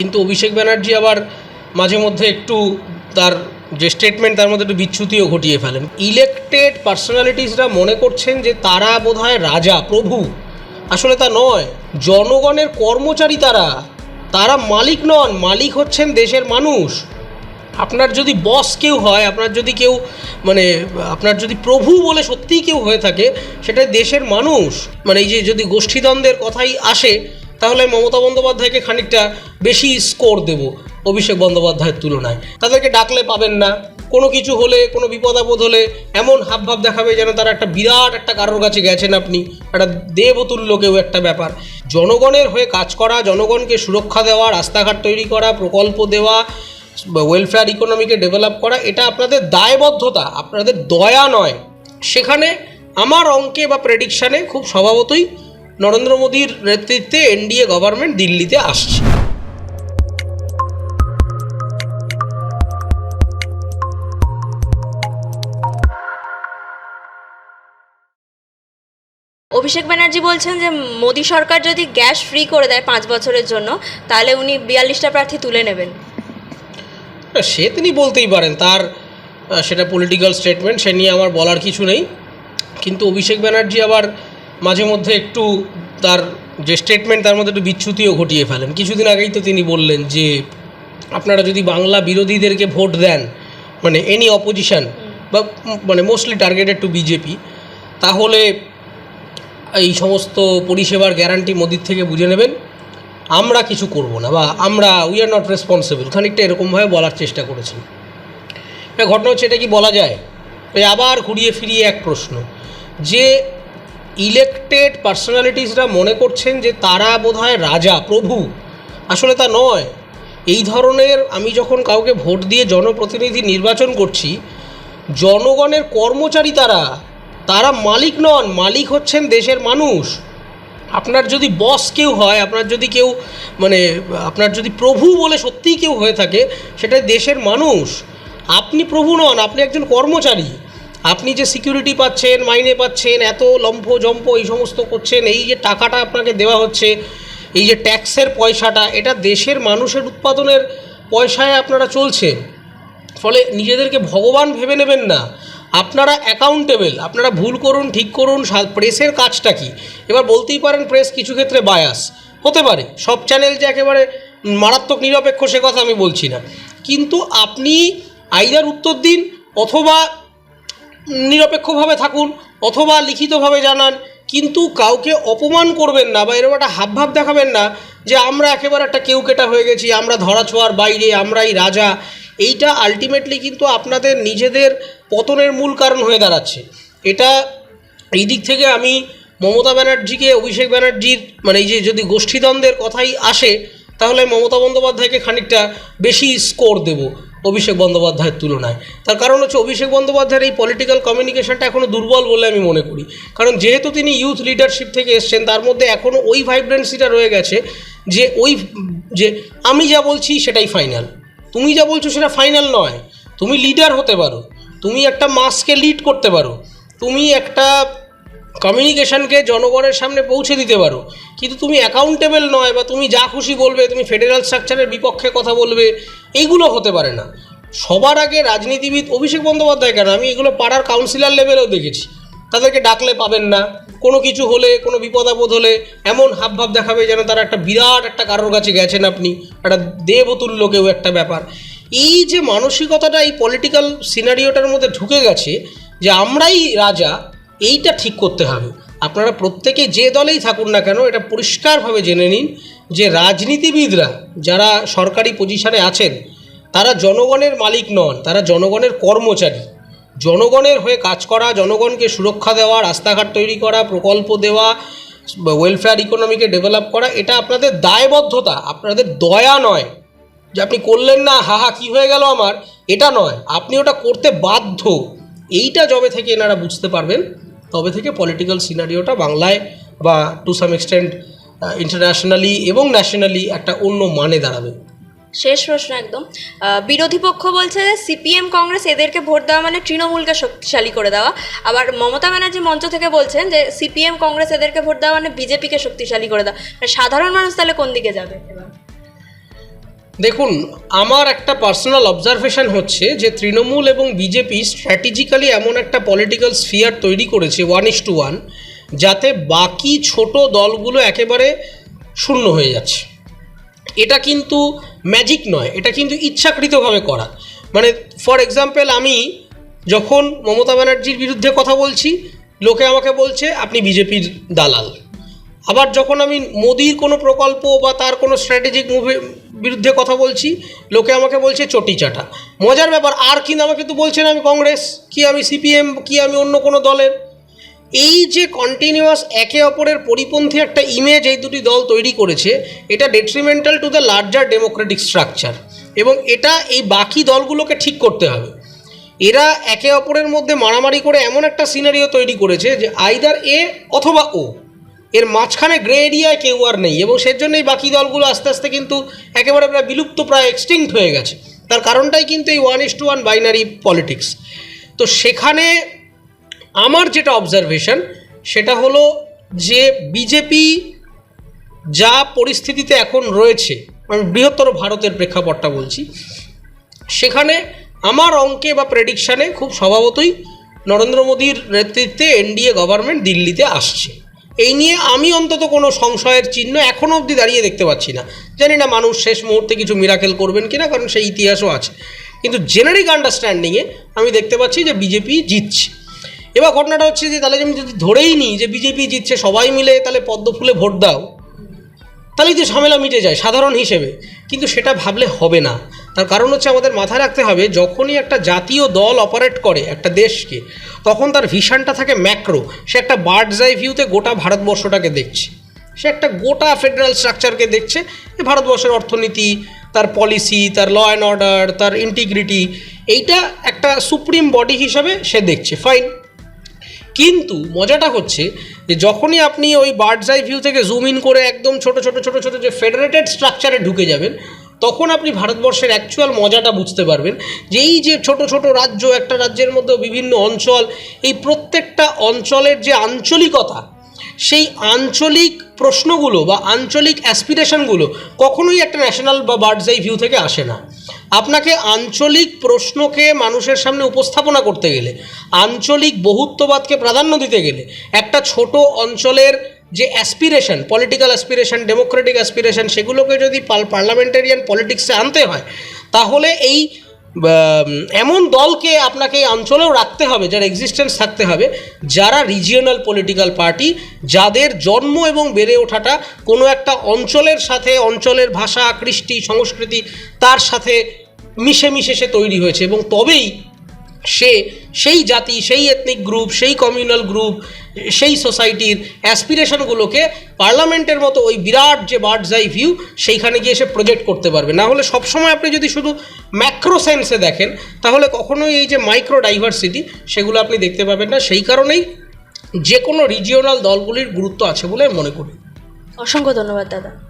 কিন্তু অভিষেক ব্যানার্জি আবার মাঝে মধ্যে একটু তার যে স্টেটমেন্ট তার মধ্যে একটু বিচ্যুতিও ঘটিয়ে ফেলেন। ইলেকটেড পার্সোনালিটিসরা মনে করছেন যে তারা বোধহয় রাজা, প্রভু। আসলে তা নয়। জনগণের কর্মচারী তারা। তারা মালিক নন, মালিক হচ্ছেন দেশের মানুষ। আপনার যদি বস কেউ হয়, আপনার যদি কেউ মানে আপনার যদি প্রভু বলে সত্যিই কেউ হয়ে থাকে, সেটা দেশের মানুষ। মানে এই যে যদি গোষ্ঠীদ্বন্দ্বের কথাই আসে তাহলে মমতা বন্দ্যোপাধ্যায়কে খানিকটা বেশি স্কোর দেব অভিষেক বন্দ্যোপাধ্যায়ের তুলনায়। তাদেরকে ডাকলে পাবেন না। কোনো কিছু হলে, কোনো বিপদ আপদ হলে এমন হাবভাব দেখাবে যেন তারা একটা বিরাট একটা কারোর কাছে গেছেন আপনি। একটা দেবতুল্য কেউ একটা ব্যাপার। জনগণের হয়ে কাজ করা, জনগণকে সুরক্ষা দেওয়া, রাস্তাঘাট তৈরি করা, প্রকল্প দেওয়া ওয়েলফেয়ার ইকোনমিকে ডেভেলপ করা, এটা আপনাদের দায়বদ্ধতা, আপনাদের দয়া নয়। সেখানে আমার অঙ্কে বা প্রেডিকশানে খুব স্বভাবতই নরেন্দ্র মোদীর নেতৃত্বে এনডিএ গভর্নমেন্ট দিল্লিতে আসছে। অভিষেক ব্যানার্জি বলছেন যে মোদী সরকার যদি গ্যাস ফ্রি করে দেয় পাঁচ বছরের জন্য তাহলে উনি বিয়াল্লিশটা প্রার্থী তুলে নেবেন। সে তিনি বলতেই পারেন তার সেটা পলিটিক্যাল স্টেটমেন্ট সে নিয়ে আমার বলার কিছু নেই। কিন্তু অভিষেক ব্যানার্জি আবার মাঝে মধ্যে একটু তার যে স্টেটমেন্ট তার মধ্যে একটু বিচ্যুতিও ঘটিয়ে ফেলেন। কিছুদিন আগেই তো তিনি বললেন যে আপনারা যদি বাংলা বিরোধীদেরকে ভোট দেন মানে এনি অপোজিশন বা মানে মোস্টলি টার্গেটেড টু বিজেপি তাহলে এই সমস্ত পরিষেবার গ্যারান্টি মোদির থেকে বুঝে নেবেন আমরা কিছু করব না বা আমরা উই আর নট রেসপন্সিবল খানিকটা এরকমভাবে বলার চেষ্টা করেছেন। ঘটনা হচ্ছে এটা কি বলা যায়? আবার ঘুরিয়ে ফিরিয়ে এক প্রশ্ন যে ইলেকটেড পার্সোনালিটিসরা মনে করছেন যে তারা বোধহয় রাজা, প্রভু। আসলে তা নয়। এই ধরনের আমি যখন কাউকে ভোট দিয়ে জনপ্রতিনিধি নির্বাচন করছি, জনগণের কর্মচারী তারা তারা মালিক নন, মালিক হচ্ছেন দেশের মানুষ। আপনার যদি বস কেউ হয়, আপনার যদি কেউ মানে আপনার যদি প্রভু বলে সত্যিই কেউ হয়ে থাকে সেটা দেশের মানুষ। আপনি প্রভু নন, আপনি একজন কর্মচারী। আপনি যে সিকিউরিটি পাচ্ছেন, মাইনে পাচ্ছেন, এত লম্ফ জম্প এই সমস্ত করছেন, এই যে টাকাটা আপনাকে দেওয়া হচ্ছে, এই যে ট্যাক্সের পয়সাটা, এটা দেশের মানুষের উৎপাদনের পয়সায় আপনারা চলছেন ফলে নিজেদেরকে ভগবান ভেবে নেবেন না। আপনারা অ্যাকাউন্টেবল আপনারা ভুল করুন, ঠিক করুন প্রেসের কাজটা কি? এবার বলতেই পারেন প্রেস কিছু ক্ষেত্রে বায়াস হতে পারে, সব চ্যানেল যে একেবারে মারাত্মক নিরপেক্ষ সে কথা আমি বলছি না। কিন্তু আপনি আইদার উত্তর দিন অথবা নিরপেক্ষভাবে থাকুন, অথবা লিখিতভাবে জানান, কিন্তু কাউকে অপমান করবেন না বা এরকম একটা হাবভাব দেখাবেন না যে আমরা একেবারে একটা কেউ কেটা হয়ে গেছি, আমরা ধরাছোঁয়ার বাইরে, আমরাই রাজা। এইটা আলটিমেটলি কিন্তু আপনাদের নিজেদের পতনের মূল কারণ হয়ে দাঁড়াচ্ছে। এটা এই দিক থেকে আমি মমতা ব্যানার্জিকে, অভিষেক ব্যানার্জির মানে এই যে যদি গোষ্ঠীদ্বন্দ্বের কথাই আসে, তাহলে মমতা বন্দ্যোপাধ্যায়কে খানিকটা বেশি স্কোর দেব। অভিষেক বন্দ্যোপাধ্যায়ের তুলনায়। তার কারণ হচ্ছে অভিষেক বন্দ্যোপাধ্যায়ের এই পলিটিক্যাল কমিউনিকেশনটা এখনও দুর্বল বলে আমি মনে করি। কারণ যেহেতু তিনি ইউথ লিডারশিপ থেকে এসছেন, তার মধ্যে এখনও ওই ভাইব্রেন্সিটা রয়ে গেছে যে ওই যে আমি যা বলছি সেটাই ফাইনাল তুমি যা বলছো সেটা ফাইনাল নয়। তুমি লিডার হতে পারো। তুমি একটা মাসকে লিড করতে পারো। তুমি একটা কমিউনিকেশনকে জনগণের সামনে পৌঁছে দিতে পারো। কিন্তু তুমি অ্যাকাউন্টেবল নয় বা তুমি যা খুশি বলবে, তুমি ফেডারেল স্ট্রাকচারের বিপক্ষে কথা বলবে এইগুলো হতে পারে না। সবার আগে রাজনীতিবিদ অভিষেক বন্দ্যোপাধ্যায় কেন? আমি এগুলো পাড়ার কাউন্সিলর লেভেলেও দেখেছি। তাদেরকে ডাকলে পাবেন না। কোনো কিছু হলে, কোনো বিপদ আপদ হলে এমন হাবভাব দেখাবে যেন তারা একটা বিরাট একটা কারোর কাছে গেছেন আপনি। একটা দেবতুল্য কেউ একটা ব্যাপার। এই যে মানসিকতাটা, এই পলিটিক্যাল সিনারিওটার মধ্যে ঢুকে গেছে যে আমরাই রাজা, এইটা ঠিক করতে হবে। আপনারা প্রত্যেকে যে দলেই থাকুন না কেন, এটা পরিষ্কারভাবে জেনে নিন যে রাজনীতিবিদরা যারা সরকারি পজিশনে আছেন, তারা জনগণের মালিক নন, তারা জনগণের কর্মচারী। জনগণের হয়ে কাজ করা, জনগণকে সুরক্ষা দেওয়া, রাস্তাঘাট তৈরি করা, প্রকল্প দেওয়া ওয়েলফেয়ার ইকোনমিকে ডেভেলপ করা, এটা আপনাদের দায়বদ্ধতা, আপনাদের দয়া নয় যে আপনি করলেন না হাহা কি হয়ে গেল আমার, এটা নয়। আপনি ওটা করতে বাধ্য। এইটা যবে থেকে এনারা বুঝতে পারবেন, তবে থেকে পলিটিক্যাল সিনারিওটা বাংলায় বা টু সাম এক্সটেন্ট ইন্টারন্যাশনালি এবং ন্যাশনালি একটা অন্য মানে দাঁড়াবে। শেষ প্রশ্ন একদম। বিরোধী পক্ষ বলছে যে সিপিএম কংগ্রেস এদেরকে ভোট দেওয়া মানে তৃণমূলকে শক্তিশালী করে দেওয়া। আবার মমতা ব্যানার্জি মঞ্চ থেকে বলছেন যে সিপিএম কংগ্রেস এদেরকে ভোট দেওয়া মানে বিজেপিকে শক্তিশালী করে দেওয়া। মানে সাধারণ মানুষ তাহলে কোন দিকে যাবে দেখুন আমার একটা পার্সোনাল অবজারভেশন হচ্ছে যে তৃণমূল এবং বিজেপি স্ট্র্যাটেজিক্যালি এমন একটা পলিটিক্যাল স্ফিয়ার তৈরি করেছে ওয়ান ইস টু ওয়ান যাতে বাকি ছোট দলগুলো একেবারে শূন্য হয়ে যাচ্ছে। এটা কিন্তু ম্যাজিক নয়, এটা কিন্তু ইচ্ছাকৃতভাবে করা। মানে ফর এক্সাম্পল আমি যখন মমতা ব্যানার্জির বিরুদ্ধে কথা বলছি, লোকে আমাকে বলছে, আপনি বিজেপির দালাল। আবার যখন আমি মোদির কোনো প্রকল্প বা তার কোনো স্ট্র্যাটেজিক মুভি বিরুদ্ধে কথা বলছি, লোকে আমাকে বলছে, চটি চাটা। মজার ব্যাপার, আর কিন্তু আমাকে তো বলছেন আমি কংগ্রেস, কি আমি সিপিএম কি আমি অন্য কোনো দলের। এই যে কন্টিনিউয়াস একে অপরের পরিপন্থী একটা ইমেজ এই দুটি দল তৈরি করেছে, এটা detrimental to the larger democratic structure এবং এটা এই বাকি দলগুলোকে ঠিক করতে হবে। এরা একে অপরের মধ্যে মারামারি করে এমন একটা সিনারিও তৈরি করেছে যে আইদার এ অথবা ও এর মাঝখানে গ্রে এরিয়ায় কেউ আর নেই এবং সেজন্যই বাকি দলগুলো আস্তে আস্তে কিন্তু একেবারে প্রায় বিলুপ্ত, প্রায় এক্সটিংক্ট হয়ে গেছে। তার কারণটাই কিন্তু এই one is to one binary politics তো সেখানে আমার যেটা অবজারভেশন সেটা হলো যে বিজেপি যা পরিস্থিতিতে এখন রয়েছে, আমি বৃহত্তর ভারতের প্রেক্ষাপটটা বলছি, সেখানে আমার অঙ্কে বা প্রেডিকশানে খুব স্বভাবতই নরেন্দ্র মোদীর নেতৃত্বে এনডিএ গভর্নমেন্ট দিল্লিতে আসছে। এই নিয়ে আমি অন্তত কোনো সংশয়ের চিহ্ন এখনও অবধি দাঁড়িয়ে দেখতে পাচ্ছি না। জানি না মানুষ শেষ মুহূর্তে কিছু মিরাকেল করবেন কিনা, কারণ সেই ইতিহাসও আছে। কিন্তু জেনারিক আন্ডারস্ট্যান্ডিংয়ে আমি দেখতে পাচ্ছি যে বিজেপি জিতছে। এবার ঘটনাটা হচ্ছে যে, তাহলে আমি যদি ধরেই নিই যে বিজেপি জিতছে, সবাই মিলে তাহলে পদ্ম ফুলে ভোট দাও, তাহলেই তো ঝামেলা মিটে যায়, সাধারণ হিসেবে। কিন্তু সেটা ভাবলে হবে না। তার কারণ হচ্ছে আমাদের মাথায় রাখতে হবে, যখনই একটা জাতীয় দল অপারেট করে একটা দেশকে, তখন তার ভিশনটা থাকে ম্যাক্রো সে একটা বার্ডস আই ভিউতে গোটা ভারতবর্ষটাকে দেখছে। সে একটা গোটা ফেডারেল স্ট্রাকচারকে দেখছে, যে ভারতবর্ষের অর্থনীতি, তার পলিসি তার ল অ্যান্ড অর্ডার তার ইন্টিগ্রিটি এইটা একটা সুপ্রিম বডি হিসাবে সে দেখছে। ফাইন কিন্তু মজাটা হচ্ছে যে যখনই আপনি ওই বার্ডস আই ভিউ থেকে জুম ইন করে একদম ছোট ছোট ছোট ছোট যে ফেডারেটেড স্ট্রাকচারে ঢুকে যাবেন, তখন আপনি ভারতবর্ষের অ্যাকচুয়াল মজাটা বুঝতে পারবেন যে এই যে ছোট ছোট রাজ্য, একটা রাজ্যের মধ্যে বিভিন্ন অঞ্চল, এই প্রত্যেকটা অঞ্চলের যে আঞ্চলিকতা, সেই আঞ্চলিক প্রশ্নগুলো বা আঞ্চলিক অ্যাসপিরেশনগুলো কখনোই একটা ন্যাশনাল বা বার্ডস আই ভিউ থেকে আসে না। আপনাকে আঞ্চলিক প্রশ্নকে মানুষের সামনে উপস্থাপনা করতে গেলে, আঞ্চলিক বহুত্ববাদকে প্রাধান্য দিতে গেলে, একটা ছোট অঞ্চলের যে aspiration political aspiration democratic aspiration সেগুলোকে যদি পার্লামেন্টারিয়ান পলিটিক্সে আনতে হয়, তাহলে এই এমন দলকে আপনাকে অঞ্চলেও রাখতে হবে, যার এক্সিস্টেন্স থাকতে হবে, যারা রিজিয়নাল পলিটিক্যাল পার্টি যাদের জন্ম এবং বেড়ে ওঠাটা কোনো একটা অঞ্চলের সাথে, অঞ্চলের ভাষা, কৃষ্টি, সংস্কৃতি, তার সাথে মিশে মিশে সে তৈরি হয়েছে এবং তবেই সে সেই জাতি, সেই এথনিক গ্রুপ সেই কমিউনাল গ্রুপ সেই সোসাইটির অ্যাসপিরেশনগুলোকে পার্লামেন্টের মতো ওই বিরাট যে বার্ডস আই ভিউ সেইখানে গিয়ে সে প্রজেক্ট করতে পারবে। না হলে সবসময় আপনি যদি শুধু ম্যাক্রো সেন্সে দেখেন, তাহলে কখনোই এই যে মাইক্রো ডাইভার্সিটি সেগুলো আপনি দেখতে পাবেন না। সেই কারণেই যে কোনো রিজিওনাল দলগুলির গুরুত্ব আছে বলে মনে করি। অসংখ্য ধন্যবাদ, দাদা।